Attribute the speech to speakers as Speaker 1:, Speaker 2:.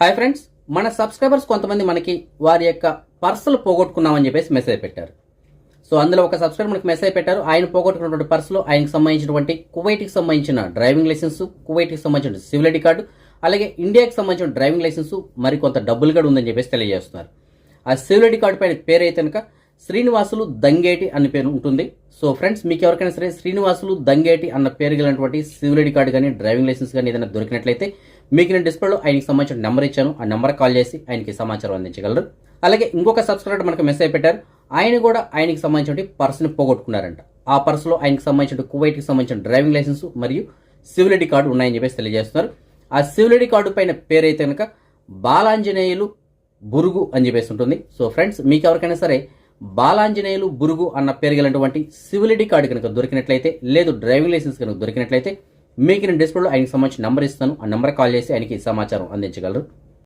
Speaker 1: Hi friends మన subscribers కొంతమంది మనకి వారి యొక్క పర్సులు పోగొట్టుకున్నామని చెప్పేసి మెసేజ్ పెట్టారు. సో అందులో ఒక సబ్స్క్రైబర్ మనకి మెసేజ్ పెట్టారు. ఆయన పోగొట్టుకున్నటువంటి పర్సులో ఆయనకు సంబంధించినటువంటి కువైట్కి సంబంధించిన డ్రైవింగ్ లైసెన్స్ కువైట్కి సంబంధించిన సివిల్ ఐడి కార్డు అలాగే ఇండియాకి సంబంధించిన డ్రైవింగ్ లైసెన్స్ మరి కొంత డబ్బులు కూడా ఉందని చెప్పేసి తెలియజేస్తున్నారు. ఆ సివిల్ ఐడి కార్డు పైన పేరు అయితే కనుక శ్రీనివాసులు దంగేటి అనే పేరు ఉంటుంది. సో ఫ్రెండ్స్ మీకు ఎవరికైనా సరే శ్రీనివాసులు దంగేటి అన్న పేరు గలటువంటి సివిల్ ఐడి కార్డు కానీ డ్రైవింగ్ లైసెన్స్ కానీ ఏదైనా దొరికినట్లయితే మీకు నేను డిస్ప్లేలో ఆయనకి సంబంధించిన నెంబర్ ఇచ్చాను. ఆ నెంబర్ కాల్ చేసి ఆయనకి సమాచారం అందించగలరు. అలాగే ఇంకొక సబ్స్క్రైబర్ మనకు మెసేజ్ పెట్టారు. ఆయన కూడా ఆయనకి సంబంధించిన పర్సుని పోగొట్టుకున్నారంట. ఆ పర్సులో ఆయనకి సంబంధించిన కువైట్కి సంబంధించిన డ్రైవింగ్ లైసెన్స్ మరియు సివిల్ ఐడి కార్డు ఉన్నాయని చెప్పేసి తెలియజేస్తున్నారు. ఆ సివిల్ ఐడి కార్డు పైన పేరు అయితే కనుక బాలాంజనేయులు బురుగు అని చెప్పేసి ఉంటుంది. సో ఫ్రెండ్స్ మీకు ఎవరికైనా సరే బాలాంజనేయులు బురుగు అన్న పేరు గలటువంటి సివిల్ ఐడి కార్డు కనుక దొరికినట్లయితే లేదు డ్రైవింగ్ లైసెన్స్ కనుక దొరికినట్లయితే మీకు నేను డిస్ప్లేలో ఆయనకి సంబంధించిన నెంబర్ ఇస్తాను. ఆ నెంబర్ కాల్ చేసి ఆయనకి సమాచారం అందించగలరు.